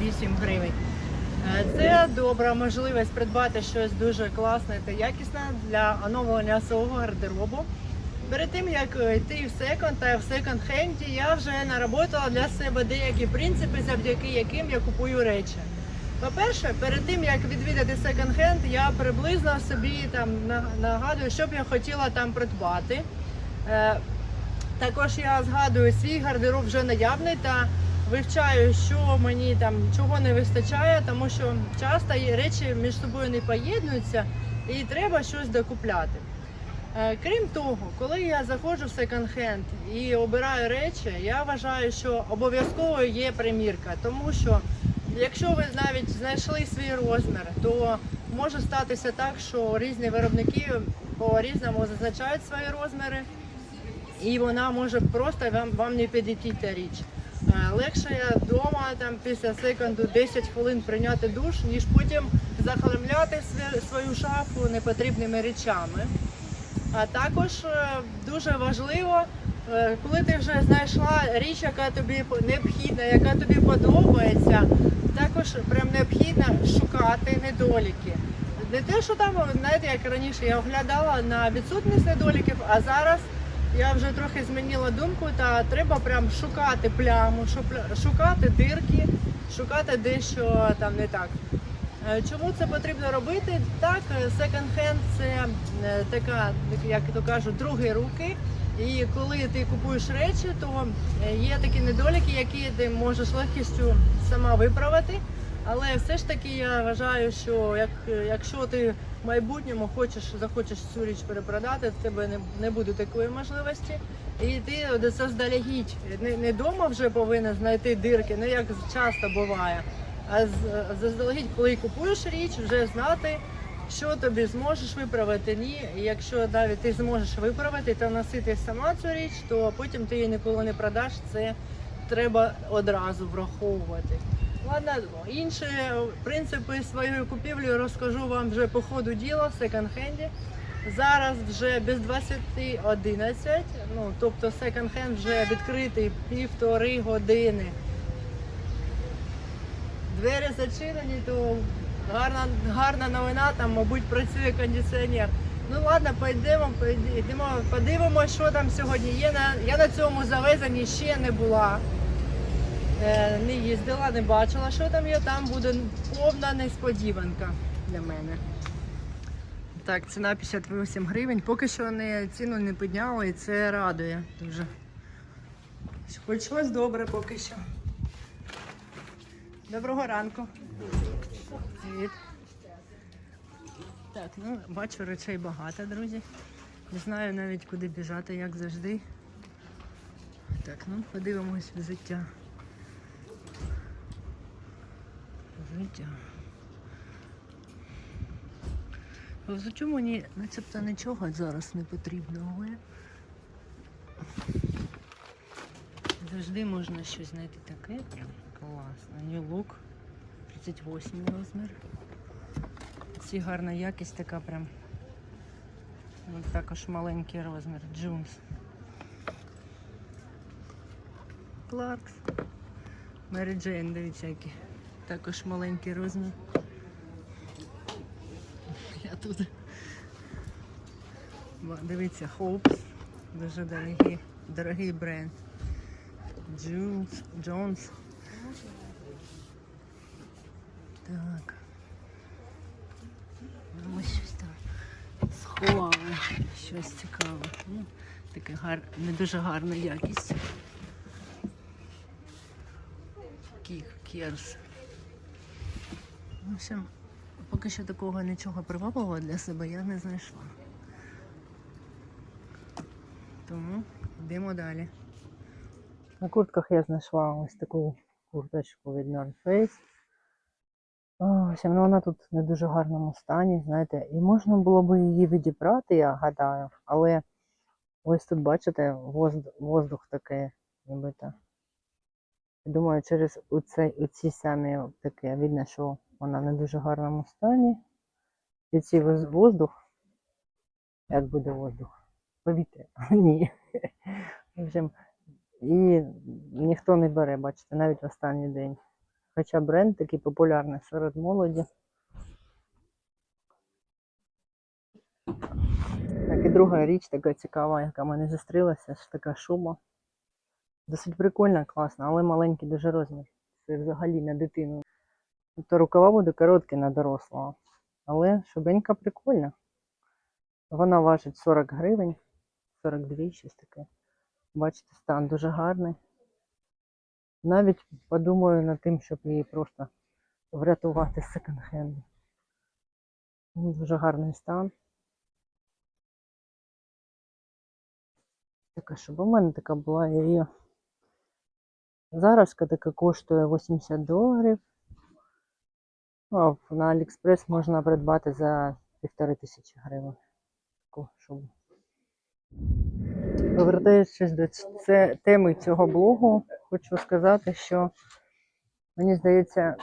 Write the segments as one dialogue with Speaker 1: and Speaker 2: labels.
Speaker 1: 58 гривень. Е, Це добра можливість придбати щось дуже класне та якісне для оновлення свого гардеробу. Перед тим як е, йти в секонд та в секонд-хенді, я вже наработала для себе деякі принципи, завдяки яким я купую речі. По-перше, перед тим як відвідати секонд-хенд, я приблизно собі там нагадую, що б я хотіла там придбати. Е, Також я згадую свій гардероб вже наявний та вивчаю, що мені там чого не вистачає, тому що часто речі між собою не поєднуються і треба щось докупляти. Е, Крім того, коли я заходжу в секонд-хенд і обираю речі, я вважаю, що обов'язково є примірка, тому що якщо ви навіть знайшли свій розмір, то може статися так, що різні виробники по-різному зазначають свої розміри, і вона може просто вам, вам не підійти та річ. Е, Легше вдома там після секунду 10 хвилин прийняти душ, ніж потім захламляти свою шафу непотрібними речами. А також е, дуже важливо, е, коли ти вже знайшла річ, яка тобі необхідна, яка тобі подобається, також прям необхідно шукати недоліки. Не те, що там, знаєте, як раніше я оглядала на відсутність недоліків, а зараз я вже трохи змінила думку, та треба прям шукати пляму, шукати дирки, шукати дещо там не так. Е, Чому це потрібно робити? Так, секонд-хенд це е, така, як то кажуть, другі руки. І коли ти купуєш речі, то е, є такі недоліки, які ти можеш легкістю сама виправити. Але все ж таки я вважаю, що як, якщо ти в майбутньому хочеш, захочеш цю річ перепродати, в тебе не, не буде такої можливості. І ти заздалегідь не, не дома вже повинен знайти дирки, не як часто буває. А заздалегідь, коли купуєш річ, вже знати, що тобі зможеш виправити. Ні, І якщо навіть ти зможеш виправити та носити сама цю річ, то потім ти її ніколи не продаш. Це треба одразу враховувати. Ладно, інші принципи своєї купівлі розкажу вам вже по ходу діла в секонд-хенді. Зараз вже без 20.11, ну тобто секонд-хенд вже відкритий півтори години двері зачинені, то гарна, гарна новина, там, мабуть, працює кондиціонер. Ну ладно, пойдемо, пойдемо, подивимося, що там сьогодні є. Я на цьому завезенні ще не була. Е, Не їздила, не бачила, що там є. Там буде повна несподіванка для мене. Так, ціна 58 гривень. Поки що не, ціну не підняли і це радує дуже. Хоч щось добре поки що. Доброго ранку. Привіт. Так, ну бачу речей багато, друзі. Не знаю навіть куди біжати, як завжди. Так, ну подивимось взуття. Взуття. По взуттю мені начебто нічого зараз не потрібно, але завжди можна щось знайти таке. Прям класно. Look 38 розмір. Ці гарна якість така прям. Ну, також маленький розмір. Джунс. Кларкс. Мері Джейн, дивіться, які. Також маленький розмір. Я тут. Дивіться, Hopes. Дуже дорогий, дорогий бренд. Джунс, Джонс. Так. Ну, Ось щось там сховали. Щось цікаве. Ну, таке гар... не дуже гарна якість. Кіх, Кірс. В общем, поки що такого нічого привабливого для себе я не знайшла. Тому йдемо далі. На куртках я знайшла ось таку курточку від North Face. Ось, ну вона тут не дуже гарному стані, знаєте, і можна було б її відібрати, я гадаю, але ось тут, бачите, воздух, воздух такий, нібито. Думаю, через оце, оці самі таке видно, що вона не дуже гарному стані. І воз- воздух. Як буде воздух? Повітря. Ні. І ніхто не бере, бачите, навіть останній день. Хоча бренд такий популярний серед молоді. Так, і друга річ така цікава, яка мене зустрілася, ж така шуба. Досить прикольна, класна, але маленький дуже розмір. Це взагалі на дитину. Тобто рукава буде короткі на дорослого. Але шубенька прикольна. Вона важить 40 гривень, 42, щось таке. Бачите, стан дуже гарний. Навіть подумаю над тим, щоб її просто врятувати з секонд-хенду. Дуже гарний стан. Така, щоб у мене така була, її. Зараз така коштує 80 доларів. На Аліекспрес можна придбати за півтори тисячі гривень. Таку шубу. Повертаючись до теми цього блогу, хочу сказати, що мені здається,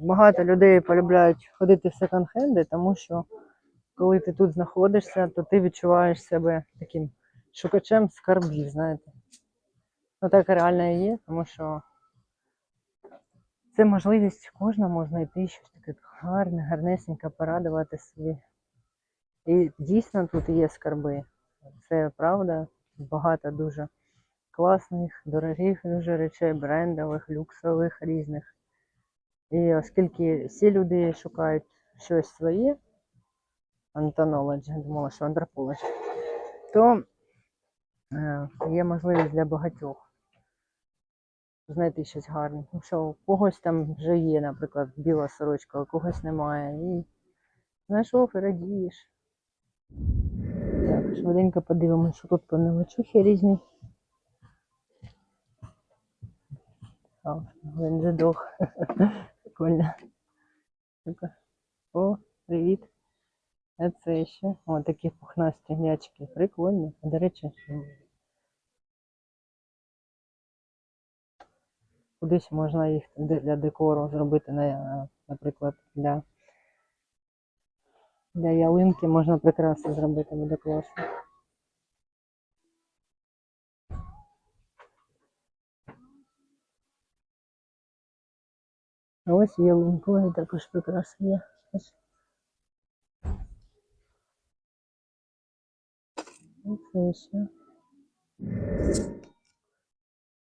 Speaker 1: багато людей полюбляють ходити в секонд-хенди, тому що коли ти тут знаходишся, то ти відчуваєш себе таким шукачем скарбів, знаєте. Ну так реально і є, тому що це можливість кожному знайти щось таке гарне, гарнесеньке, порадувати собі. І дійсно тут є скарби. Це правда. Багато дуже класних, дорогих дуже речей, брендових, люксових різних. І оскільки всі люди шукають щось своє, Antonology, думала, що Anthropology, то е, є можливість для багатьох знайти щось гарне. Що у когось там вже є, наприклад, біла сорочка, у когось немає. І знайшов і радієш. Так, швиденько подивимося, що тут по мелочухи різні. А, він вже дох. Прикольно. О, привіт. А це ще. О, такі пухнасті м'ячики. Прикольно. До речі, кудись можна їх для декору зробити, наприклад, для, для ялинки можна прикраси зробити, буде класно. А ось ялинкові також прикраси є. Ось. Оце ще.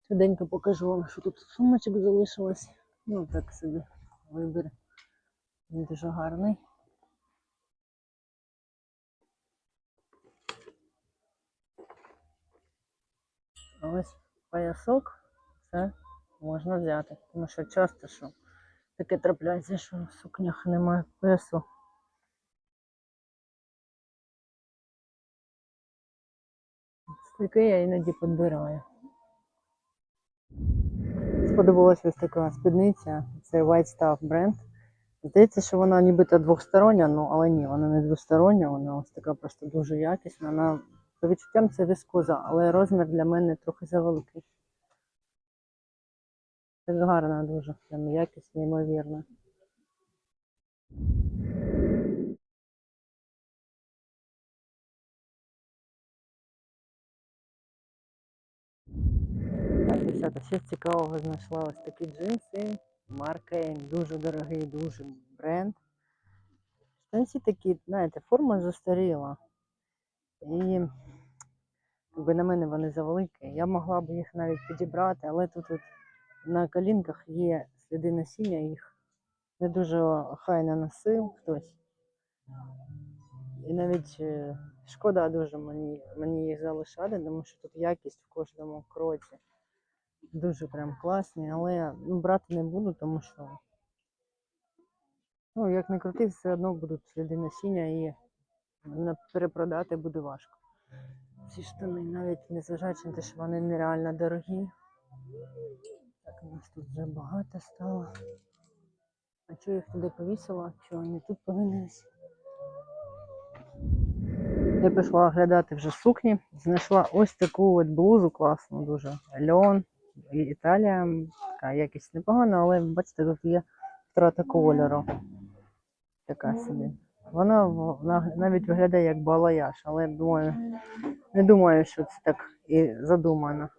Speaker 1: Швиденько покажу вам, що тут сумочок залишилось. Ну, так собі вибір. Він дуже гарний. Ось поясок це можна взяти. Тому що часто що таке трапляється, що в сукнях немає поясу. Таке я іноді підбираю. Сподобалась ось така спідниця. Це White Stuff бренд. Здається, що вона нібито двостороння, ну але ні, вона не двостороння, вона ось така просто дуже якісна. Вона по відчуттям це віскоза, але розмір для мене трохи завеликий. Це гарна дуже, прям ймовірна. Дівчата, ще цікавого знайшла ось такі джинси. Марка М, дуже дорогий, дуже бренд. Штанці такі, знаєте, форма застаріла. І якби на мене вони завеликі. Я могла б їх навіть підібрати, але тут от на колінках є сліди носіння їх. Не дуже охайно носив хтось. І навіть е, шкода дуже мені, мені їх залишати, тому що тут якість в кожному кроці. Дуже прям класні, але ну, брати не буду, тому що ну, як не крути, все одно будуть сліди насіння і перепродати буде важко. Ці штани, навіть незважаючи на те, що вони нереально дорогі. Так, у нас тут вже багато стало. А чого їх туди повісила? Чого вони тут повинились? Я пішла оглядати вже сукні. Знайшла ось таку от блузу класну дуже. Льон, Італія. Така якість непогана, але бачите, тут є втрата кольору. Така собі. Вона навіть виглядає як балаяш, але думаю, не думаю, що це так і задумано.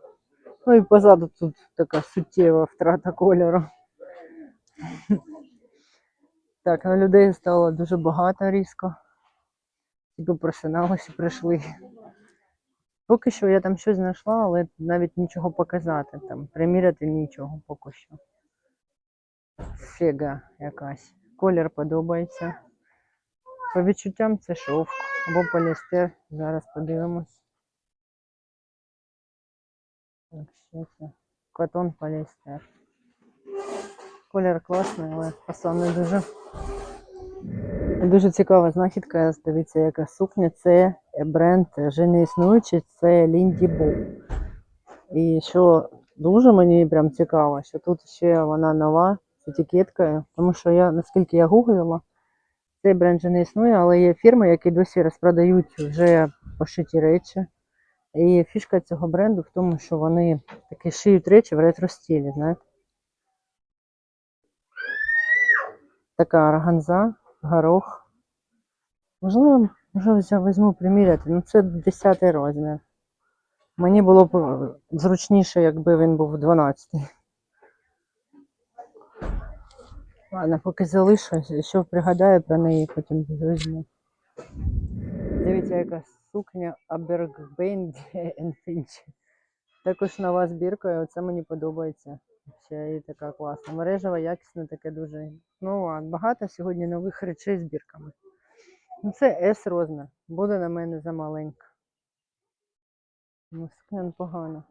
Speaker 1: Ну і позаду тут така суттєва втрата кольору. Так, на людей стало дуже багато різко. Тільки просиналися, прийшли. Поки що я там щось знайшла, але навіть нічого показати, там, приміряти нічого поки що. Фіга якась. Колір подобається. По відчуттям це шовк або поліестер. Зараз подивимось. Так, що це? Котон поліестер. Колір класний, але фасон дуже. Дуже цікава знахідка. Дивіться, яка сукня. Це бренд вже не існуючий, це Лінді Бу. І що дуже мені прям цікаво, що тут ще вона нова з етикеткою, тому що я, наскільки я гуглила, цей бренд вже не існує, але є фірми, які досі розпродають вже пошиті речі. І фішка цього бренду в тому, що вони такі шиють речі в ретро-стилі, знаєте. Така органза, горох. Можливо, може взя- візьму приміряти. Ну це 10 розмір. Мені було б е, зручніше, якби він був 12. Ладно, поки залишу, що пригадаю про неї, потім візьму. Дивіться, яка сукня Abergbain Finch. Також нова збірка, і оце мені подобається. Ще і така класна. Мережева, якісна, таке дуже. Ну, а багато сьогодні нових речей з бірками. Ну, це S розмір. Буде на мене замаленька. Ну, сукня непогана.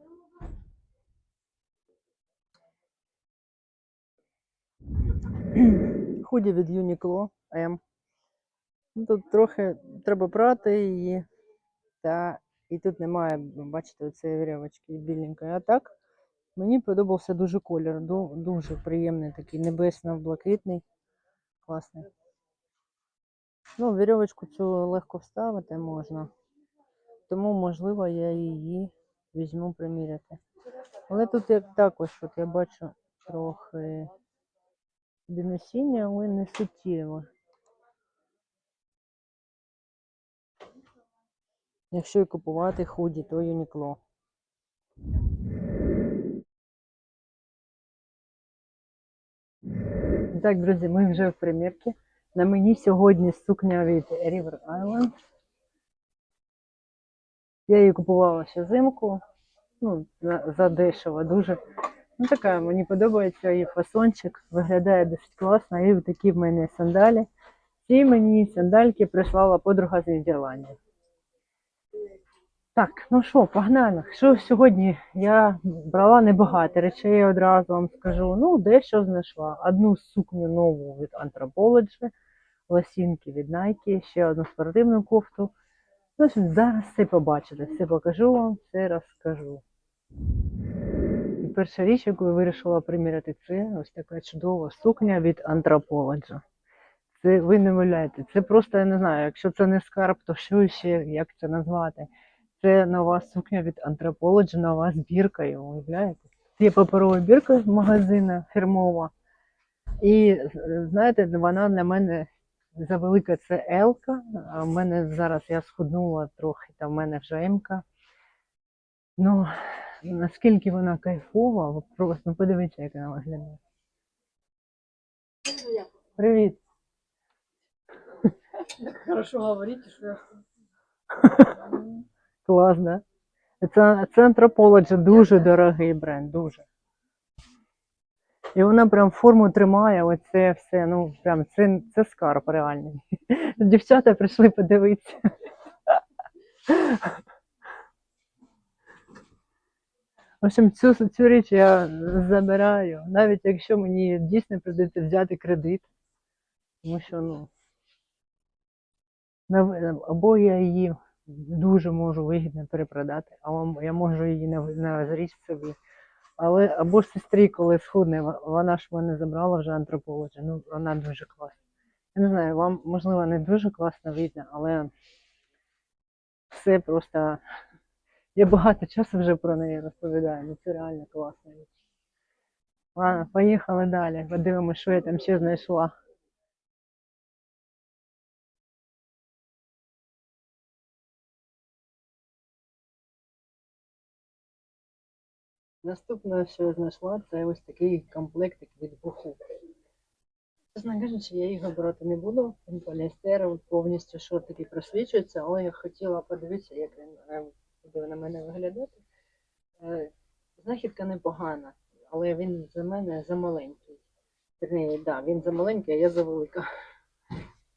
Speaker 1: Худі від M. Ну, Тут трохи треба прати її. Та і тут немає, бачите, оцієї вірьовочки біленької. А так мені подобався дуже колір. Дуже приємний такий небесно-блакитний. Класний. Ну, вірьовочку цю легко вставити можна. Тому, можливо, я її візьму приміряти. Але тут як також, от я бачу трохи насіння, але не суттєво. Якщо і купувати худі, то Юнікло. Так, друзі, ми вже в примірці. На мені сьогодні сукня від River Island. Я її купувала ще взимку. Ну, за, за дуже. Ну, така, мені подобається її фасончик, виглядає досить класно. І такі в мене сандалі. Ці мені сандальки прислала подруга з Нідерландів. Так, ну що, погнали. Що сьогодні я брала небагато речей, я одразу вам скажу. Ну, дещо знайшла. Одну сукню нову від Anthropology, лосінки від Nike, ще одну спортивну кофту. Ну, общем, зараз все побачите, все покажу вам, все розкажу. І перша річ, яку я вирішила приміряти, це ось така чудова сукня від Anthropology. Це ви не виявляєте, це просто я не знаю, якщо це не скарб, то що ще, як це назвати? Це нова сукня від Anthropology, нова збірка, і уявляєте? Це є паперова бірка з магазину фірмова. І знаєте, вона для мене завелика це Елка. А в мене зараз я схуднула трохи, та в мене вже М-ка. Ну, наскільки вона кайфова, ви просто ну, подивіться, як вона виглядає. Привіт!
Speaker 2: Хорошо говорите, что я...
Speaker 1: Клас, да? Це, це Anthropology дуже дорогий бренд, дуже. І вона прям форму тримає, оце все, ну прям це, це скарб реальний. Дівчата прийшли подивитися. В общем, цю, цю річ я забираю, навіть якщо мені дійсно прийдеться взяти кредит. Тому що, ну, або я її дуже можу вигідно перепродати, або я можу її на, на собі. Але або ж сестрі, коли схудне, вона ж мене забрала вже антрополоджі. Ну, вона дуже класна. Я не знаю, вам можливо не дуже класно видно, але все просто. Я багато часу вже про неї розповідаю, ну це реально класна річ. Ладно, поїхали далі. Подивимося, що я там ще знайшла. Наступне, що я знайшла, це ось такий комплектик від буху. Чесно кажучи, я його брати не буду. Він поліестер, повністю шортики просвічується, але я хотіла подивитися, як він е, буде на мене виглядати. Е, Знахідка непогана, але він за мене замаленький. Верні, да, він замаленький, а я завелика.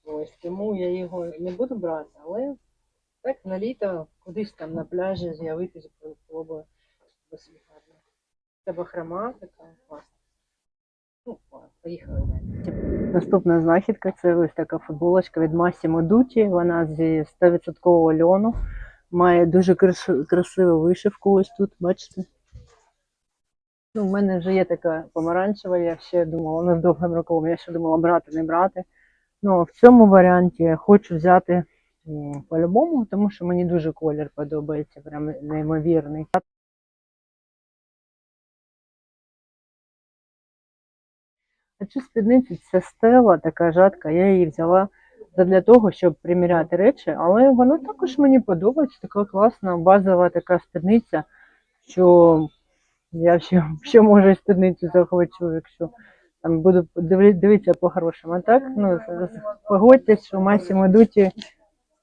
Speaker 1: Ось тому я його не буду брати, але так на літо кудись там на пляжі з'явитись було б гарно. Це бахрома така класна. Ну, поїхали далі. Наступна знахідка це ось така футболочка від Massimo Dutti. Вона зі 100% льону. Має дуже крас- красиву вишивку ось тут, бачите? Ну, в мене вже є така помаранчева, я ще думала, вона з довгим рукавом, я ще думала брати, не брати. Ну, в цьому варіанті я хочу взяти по-любому, тому що мені дуже колір подобається, прям неймовірний. А цю спідницю це стела, така жатка, я її взяла для того, щоб приміряти речі, але вона також мені подобається, така класна базова така спідниця, що я ще, ще може спідницю захочу, якщо там буду дивитися по-хорошому. А так, ну, погодьтесь, що Масімо Дуті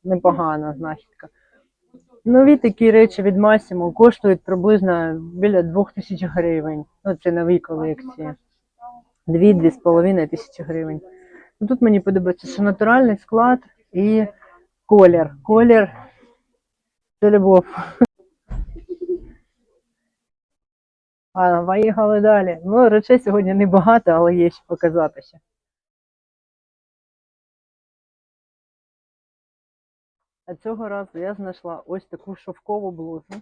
Speaker 1: непогана знахідка. Нові такі речі від Масімо коштують приблизно біля 2000 гривень. Ну, це нові колекції. Дві-дві з половиною тисячі гривень. Ну, тут мені подобається, що натуральний склад і колір. Колір це любов. А, поїхали далі. Ну, речей сьогодні небагато, але є що показати ще. А цього разу я знайшла ось таку шовкову блузу.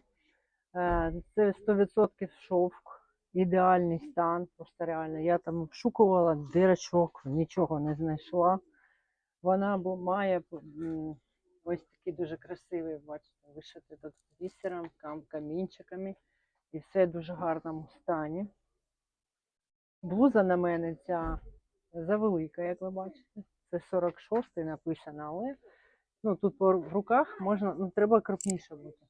Speaker 1: Е, Це 100% шовк, ідеальний стан, просто реально. Я там обшукувала дирочок, нічого не знайшла. Вона має ось такий дуже красивий, бачите, вишитий тут бісером, кам- камінчиками. І все в дуже гарному стані. Блуза на мене ця завелика, як ви бачите. Це 46-й написано, але ну, тут по- руках можна, ну, треба крупніше бути.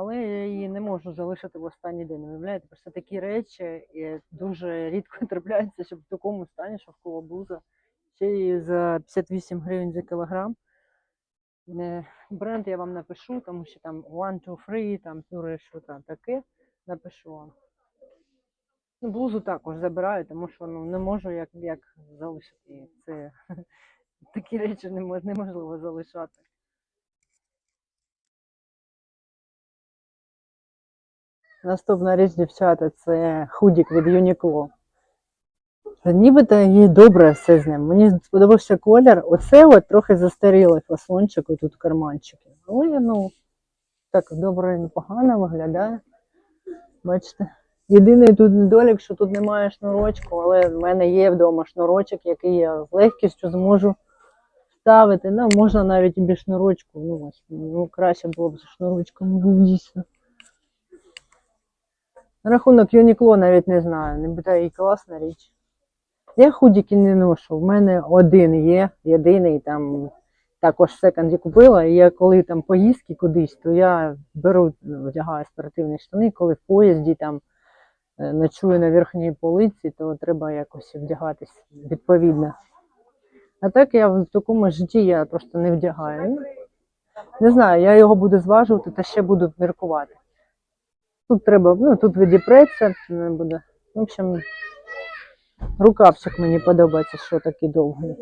Speaker 1: Але я її не можу залишити в останній день. Уявляєте, просто такі речі е, дуже рідко трапляються, щоб в такому стані шовкова блуза. Ще й за 58 гривень за кілограм. Бренд я вам напишу, тому що там one, two, three, там пюре, що там таке, напишу вам. Ну, блузу також забираю, тому що ну, не можу як, як залишити її. Це такі речі не неможливо залишати. Наступна річ, дівчата, це худік від Uniqlo. Нібито і добре все з ним. Мені сподобався колір. Оце от трохи застарілий фасончик, тут карманчики. Але ну так добре і непогано виглядає. Бачите? Єдиний тут недолік, що тут немає шнурочку, але в мене є вдома шнурочок, який я з легкістю зможу ставити. Ну, можна навіть і без шнурочку. Ну, ось, ну краще було б з шнурочком, ну, дійсно. Рахунок Uniqlo навіть не знаю. Нібито і класна річ. Я худіки не ношу. В мене один є, єдиний там також в купила. І я коли там поїздки кудись, то я беру, ну, вдягаю спортивні штани, коли в поїзді там е, ночую на верхній полиці, то треба якось вдягатись відповідно. А так я в такому житті я просто не вдягаю. Ну, Не знаю, я його буду зважувати та ще буду міркувати. Тут треба, ну тут відіпреться, не буде. В общем, рукавчик мені подобається, що такий довгий.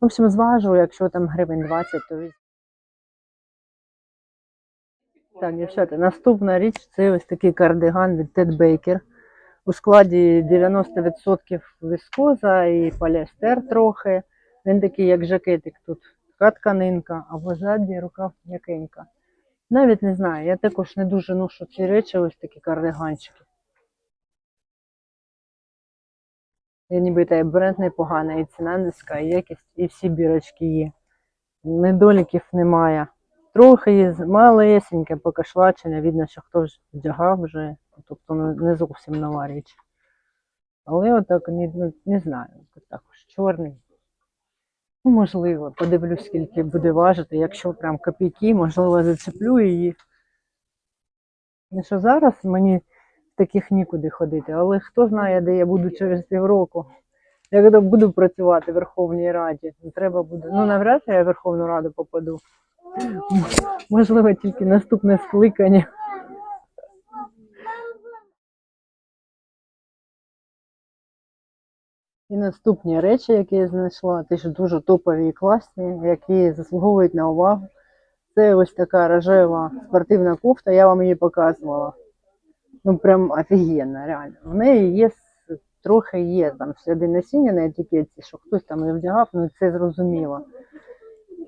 Speaker 1: В общем, зважу, якщо там гривень 20, то візьму. Так, дівчата, наступна річ це ось такий кардиган від Ted Baker. У складі 90% віскоза і поліестер трохи. Він такий, як жакетик тут. Така тканинка, а позаді рукав м'якенька. Навіть не знаю, я також не дуже ношу ці речі, ось такі кардиганчики. Я ніби та й бренд непоганий, і ціна низька, і якість, і всі бірочки є. Недоліків немає. Трохи є малесеньке покашлачення, видно, що хтось вдягав вже, тобто не не зовсім нова річ. Але отак не, ну, не знаю, також чорний. Ну, можливо, подивлюсь, скільки буде важити. Якщо прям копійки, можливо, зацеплю її. І що зараз мені таких нікуди ходити, але хто знає, де я буду через півроку. Я буду працювати в Верховній Раді, треба буде. Ну, навряд чи я в Верховну Раду попаду. Можливо, тільки наступне скликання. І наступні речі, які я знайшла, теж дуже топові і класні, які заслуговують на увагу. Це ось така рожева спортивна кофта, я вам її показувала. Ну, прям офігенна, реально. В неї є трохи є там сліди насіння на етикетці, що хтось там її вдягав, ну це зрозуміло.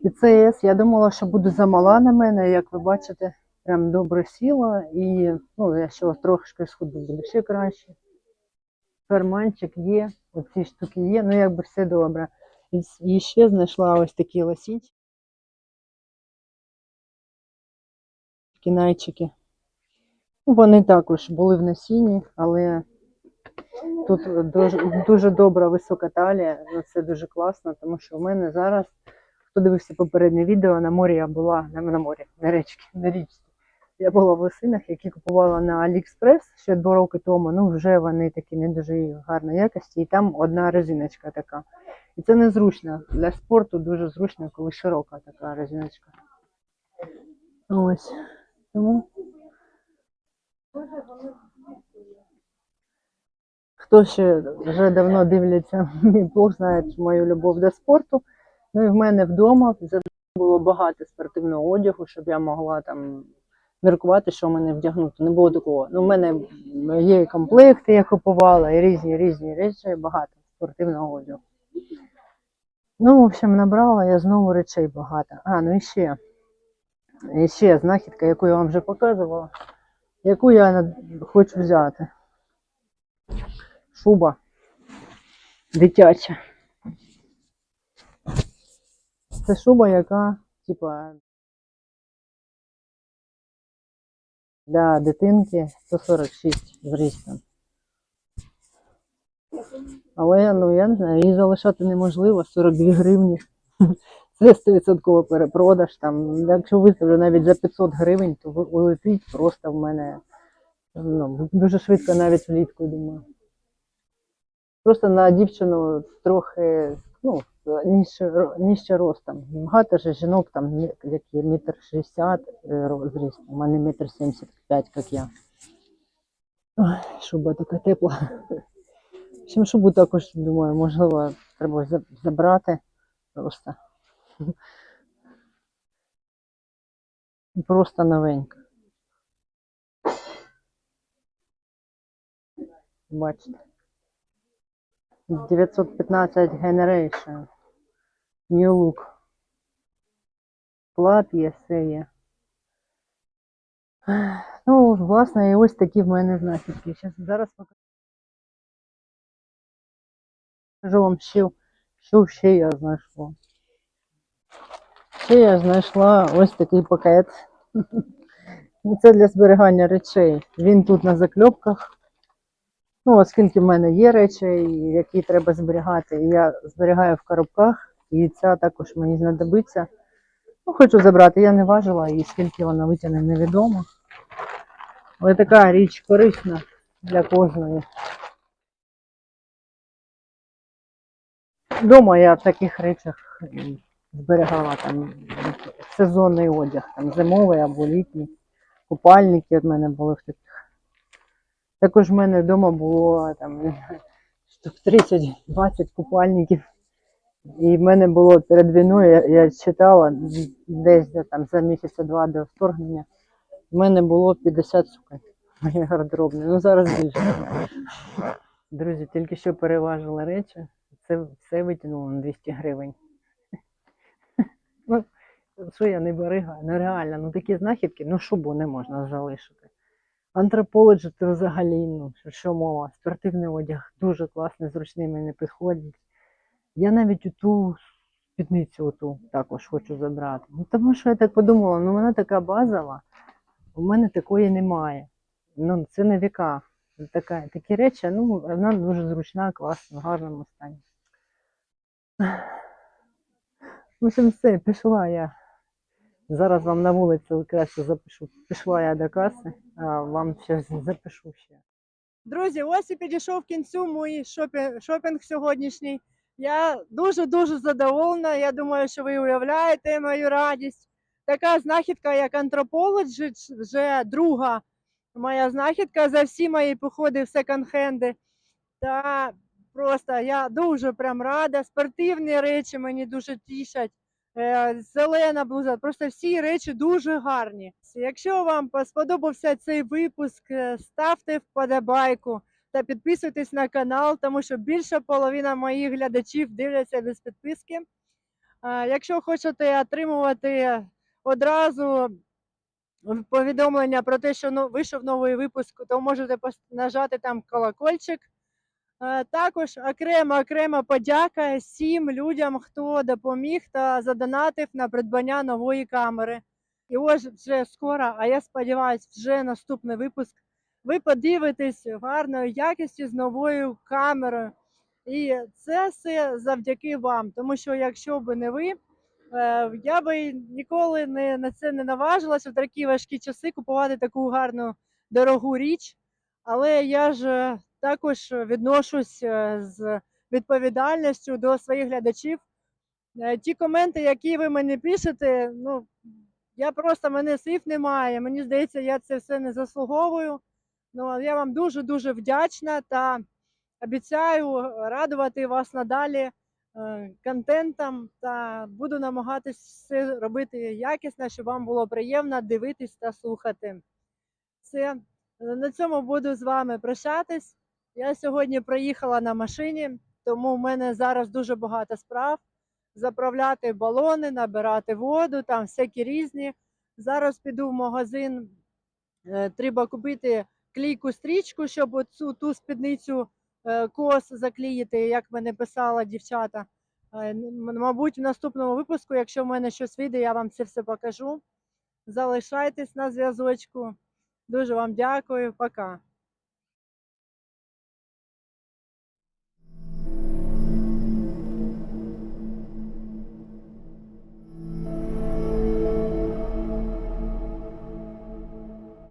Speaker 1: І це я думала, що буде замала на мене, як ви бачите, прям добре сіла. І ну, якщо трошки схуду, буде ще краще. Ферманчик є, оці штуки є, ну якби все добре. І, ще знайшла ось такі лосінчики. Кінайчики. Ну, Вони також були в насінні, але тут дуже, дуже добра висока талія. ну, Це дуже класно, тому що в мене зараз, хто дивився попереднє відео, на морі я була, на, на морі, на річці, на річці. Я була в лосинах, які купувала на AliExpress ще два роки тому. Ну, вже вони такі не дуже гарної якості, і там одна резиночка така. І це незручно. Для спорту дуже зручно, коли широка така резиночка. Ось. Тому Хто ще вже давно дивляться мій блог, знає мою любов до спорту. Ну і в мене вдома завжди було багато спортивного одягу, щоб я могла там міркувати, що в мене вдягнути. Не було такого. Ну, в мене є комплекти, я купувала, і різні різні речі, багато спортивного одягу. Ну, в общем, набрала я знову речей багато. А, ну і ще. І ще знахідка, яку я вам вже показувала, яку я хочу взяти. Шуба дитяча. Це шуба, яка, типа, для дитинки 146 зрістом. Але, ну, я не знаю, її залишати неможливо, 42 гривні. Це 100% перепродаж. Там, якщо виставлю навіть за 500 гривень, то улетить просто в мене ну, дуже швидко навіть влітку, думаю. Просто на дівчину трохи ну, нижче, нижче ростом. Багато ж жінок, там, які метр шістдесят е, зріст, у мене метр сімдесят п'ять, як я. Ой, шуба така тепла. В шубу також, думаю, можливо, треба забрати просто. Просто новенька. Бачите. 915 Generation. New Look. Плат є, все є. Ну, власне, і ось такі в мене знахідки. Щас, зараз покажу вам, що, що ще я знайшла. Ще я знайшла ось такий пакет. Ну, Це для зберігання речей. Він тут на закльопках. Ну, оскільки в мене є речі, які треба зберігати, я зберігаю в коробках, і ця також мені знадобиться. Ну, хочу забрати, я не важила, і скільки вона витягне, невідомо. Але така річ корисна для кожної. Дома я в таких речах зберігала там сезонний одяг, там зимовий або літній. Купальники в мене були в таких. Також в мене вдома було там штук 30-20 купальників. І в мене було перед війною, я, я читала десь де, там за місяця два до вторгнення. В мене було 50 суконь моє гардеробне. Ну зараз більше. Друзі, тільки що переважили речі. Це все витягнуло на 200 гривень. Ну, що я не барига? Ну реально, ну такі знахідки, ну шубу не можна залишити. Антрополоджі це взагалі, ну, що мова, спортивний одяг дуже класний, зручний мені підходить. Я навіть у ту спідницю оту також хочу забрати. Ну, тому що я так подумала, ну вона така базова, у мене такої немає. Ну, це на віка. Така, такі речі, ну, вона дуже зручна, класна, в гарному стані. В общем, все, пішла я. Зараз вам на вулиці краще запишу. Пішла я до каси. А, вам ще запишу ще. Друзі, ось і підійшов кінцю мій шопінг сьогоднішній. Я дуже-дуже задоволена. Я думаю, що ви уявляєте мою радість. Така знахідка, як Anthropology, вже друга моя знахідка за всі мої походи в секонд-хенди. Та просто я дуже прям рада. Спортивні речі мені дуже тішать. Е, Зелена блуза, просто всі речі дуже гарні. Якщо вам сподобався цей випуск, е, ставте вподобайку та підписуйтесь на канал, тому що більша половина моїх глядачів дивляться без підписки. Якщо хочете отримувати одразу повідомлення про те, що ну, вийшов новий випуск, то можете нажати там колокольчик. Також окрема окрема подяка всім людям, хто допоміг та задонатив на придбання нової камери. І ось вже скоро, а я сподіваюся, вже наступний випуск. Ви подивитесь гарною якістю з новою камерою. І це все завдяки вам. Тому що якщо б не ви, е, я би ніколи не, на це не наважилася в такі важкі часи купувати таку гарну дорогу річ. Але я ж е, також відношусь е, з відповідальністю до своїх глядачів. Ті коменти, які ви мені пишете, ну я просто мене слів немає. Мені здається, я це все не заслуговую. Ну я вам дуже дуже вдячна та обіцяю радувати вас надалі е, контентом та буду намагатись все робити якісно, щоб вам було приємно дивитись та слухати. Все, на цьому буду з вами прощатись. Я сьогодні приїхала на машині, тому в мене зараз дуже багато справ. Заправляти балони, набирати воду, там всякі різні. Зараз піду в магазин. е, Треба купити клійку стрічку, щоб оцю ту спідницю е, кос заклеїти, як мене писала дівчата. Е, Мабуть, в наступному випуску, якщо в мене щось вийде, я вам це все покажу. Залишайтесь на зв'язочку. Дуже вам дякую. Пока.